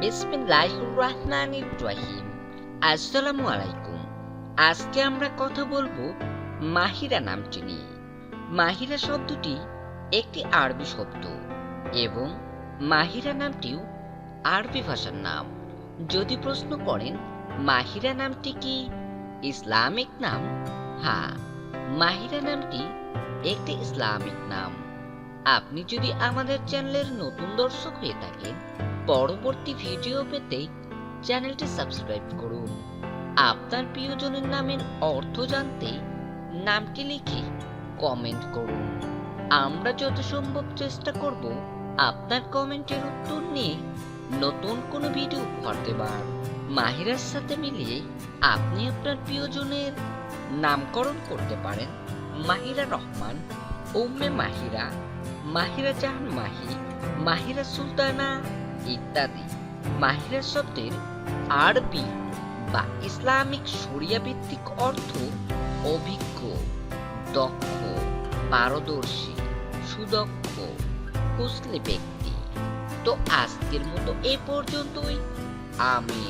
বিসমিল্লাহির রহমানির রহিম আসসালামু আলাইকুম। আজকে আমরা কথা বলব মাহিরা নামটি নিয়ে। মাহিরা শব্দটি একটি আরবি শব্দ এবং মাহিরা নামটিও আরবি ভাষার নাম। যদি প্রশ্ন করেন, মাহিরা নামটি কি? ইসলামিক নাম? হ্যাঁ মাহিরা নামটি একটি ইসলামিক নাম। আপনি যদি আমাদের চ্যানেলের নতুন দর্শক হয়ে থাকেন পরবর্তী ভিডিও পেতে চ্যানেলটি সাবস্ক্রাইব করুন। আপনার প্রিয়জনের নামের অর্থ জানতে নামটি লিখে কমেন্ট করুন। আমরা যত সম্ভব চেষ্টা করব আপনার কমেন্টের উত্তর নিয়ে নতুন কোনো ভিডিও উপহার দেবার মাহিরার সাথে মিলিয়ে আপনি আপনার প্রিয়জনের নামকরণ করতে পারেন মাহিরা রহমান, উম্মে মাহিরা মাহিরা জাহান মাহি, মাহিরা সুলতানা ইত্যাদি। মাহিরা শব্দের আরবি বা ইসলামিক সরিয়া ভিত্তিক অর্থ অভিজ্ঞ, দক্ষ, পারদর্শী, সুদক্ষ, কুশলী ব্যক্তি। তো আজকের মতো এ পর্যন্তই। আমি